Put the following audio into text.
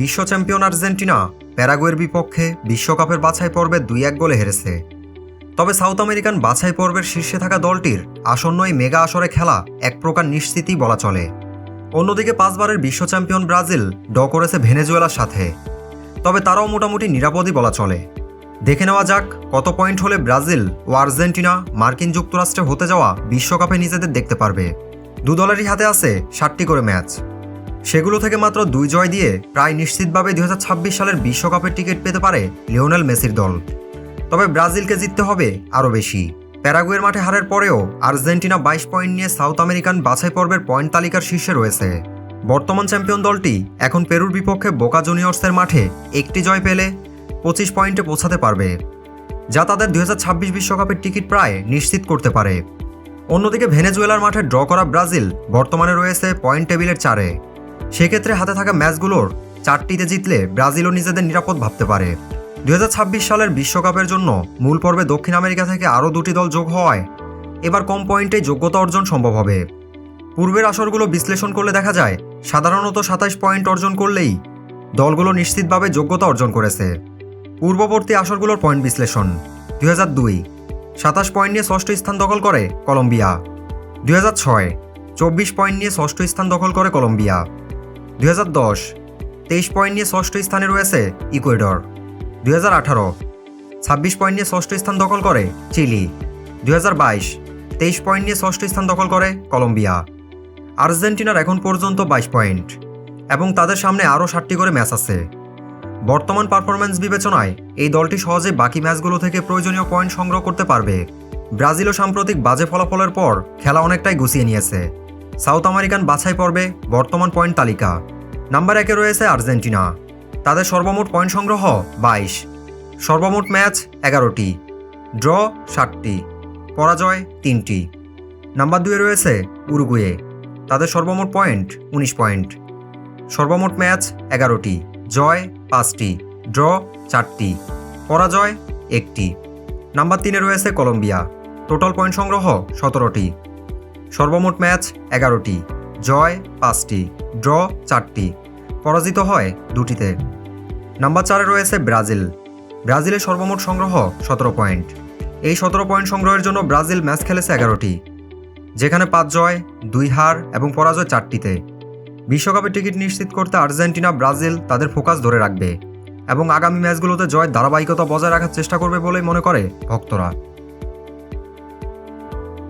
বিশ্ব champion Argentina প্যারাগুয়ের বিপক্ষে বিশ্বকাপের বাছাই পর্বে দুই এক গোলে হেরেছে। তবে সাউথ আমেরিকান বাছাই পর্বের শীর্ষে থাকা দলটির আসন্ন এই মেগা আসরে খেলা এক প্রকার নিশ্চিতই বলা চলে। অন্যদিকে পাঁচবারের বিশ্ব চ্যাম্পিয়ন ব্রাজিল ড করেছে ভেনেজুয়েলার সাথে। তবে তারাও মোটামুটি নিরাপদই বলা চলে। দেখে নেওয়া যাক কত পয়েন্ট হলে ব্রাজিল ও আর্জেন্টিনা মার্কিন যুক্তরাষ্ট্রে হতে যাওয়া বিশ্বকাপে নিজেদের দেখতে পারবে। দু দলেরই হাতে আছে ষাটটি করে ম্যাচ। সেগুলো থেকে মাত্র দুই জয় দিয়ে প্রায় নিশ্চিতভাবে দুই হাজার ছাব্বিশ সালের বিশ্বকাপের টিকিট পেতে পারে লিওনেল মেসির দল। তবে ব্রাজিলকে জিততে হবে আরও বেশি। প্যারাগুয়ের মাঠে হারের পরেও আর্জেন্টিনা বাইশ পয়েন্ট নিয়ে সাউথ আমেরিকান বাছাই পর্বের পয়েন্ট তালিকার শীর্ষে রয়েছে। বর্তমান চ্যাম্পিয়ন দলটি এখন পেরুর বিপক্ষে বোকা জুনিয়র্সের মাঠে একটি জয় পেলে পঁচিশ পয়েন্টে পৌঁছাতে পারবে, যা তাদের দুই বিশ্বকাপের টিকিট প্রায় নিশ্চিত করতে পারে। অন্যদিকে ভেনেজুয়েলার মাঠে ড্র করা ব্রাজিল বর্তমানে রয়েছে পয়েন্ট টেবিলের চারে। সেক্ষেত্রে হাতে থাকা ম্যাচগুলোর চারটিতে জিতলে ব্রাজিলও নিজেদের নিরাপদ ভাবতে পারে। দু হাজার ছাব্বিশ সালের বিশ্বকাপের জন্য মূল পর্বে দক্ষিণ আমেরিকা থেকে আরও দুটি দল যোগ হওয়ায় এবার কম পয়েন্টে যোগ্যতা অর্জন সম্ভব হবে। পূর্বের আসরগুলো বিশ্লেষণ করলে দেখা যায়, সাধারণত সাতাশ পয়েন্ট অর্জন করলেই দলগুলো নিশ্চিতভাবে যোগ্যতা অর্জন করেছে। পূর্ববর্তী আসরগুলোর পয়েন্ট বিশ্লেষণ। দুই হাজার দুই, সাতাশ পয়েন্ট নিয়ে ষষ্ঠ স্থান দখল করে কলম্বিয়া। দুই হাজার ছয়, চব্বিশ পয়েন্ট নিয়ে ষষ্ঠ স্থান দখল করে কলম্বিয়া। দুই হাজার দশ, তেইশ পয়েন্ট নিয়ে ষষ্ঠ স্থানে রয়েছে ইকুয়েডর। দুই হাজার আঠারো, ছাব্বিশ পয়েন্ট নিয়ে ষষ্ঠ স্থান দখল করে চিলি। দুই হাজার বাইশ, তেইশ পয়েন্ট নিয়ে ষষ্ঠ স্থান দখল করে কলম্বিয়া। আর্জেন্টিনার এখন পর্যন্ত বাইশ পয়েন্ট এবং তাদের সামনে আরও ষাটটি করে ম্যাচ আছে। বর্তমান পারফরম্যান্স বিবেচনায় এই দলটি সহজে বাকি ম্যাচগুলো থেকে প্রয়োজনীয় পয়েন্ট সংগ্রহ করতে পারবে। ব্রাজিলও সাম্প্রতিক বাজে ফলাফলের পর খেলা অনেকটাই গুছিয়ে নিয়েছে। সাউথ আমেরিকান বাছাই পর্বে বর্তমান পয়েন্ট তালিকা। নাম্বার একে রয়েছে আর্জেন্টিনা। তাদের সর্বমোট পয়েন্ট সংগ্রহ বাইশ। সর্বমোট ম্যাচ এগারোটি। ড্র ষাটটি। পরাজয় তিনটি। নাম্বার দুয়ে রয়েছে উরুগুয়ে। তাদের সর্বমোট পয়েন্ট উনিশ পয়েন্ট। সর্বমোট ম্যাচ এগারোটি। জয় পাঁচটি। ড্র চারটি। পরাজয় একটি। নাম্বার তিনে রয়েছে কলম্বিয়া। টোটাল পয়েন্ট সংগ্রহ সতেরোটি। সর্বমোট ম্যাচ এগারোটি, জয় পাঁচটি, ড্র চারটি, পরাজিত হয় দুটিতে। নাম্বার চারে রয়েছে ব্রাজিল। ব্রাজিলের সর্বমোট সংগ্রহ সতেরো পয়েন্ট। এই সতেরো পয়েন্ট সংগ্রহের জন্য ব্রাজিল ম্যাচ খেলেছে এগারোটি, যেখানে পাঁচ জয়, দুই হার এবং পরাজয় চারটিতে। বিশ্বকাপের টিকিট নিশ্চিত করতে আর্জেন্টিনা, ব্রাজিল তাদের ফোকাস ধরে রাখবে এবং আগামী ম্যাচগুলোতে জয় ধারাবাহিকতা বজায় রাখার চেষ্টা করবে বলেই মনে করে ভক্তরা।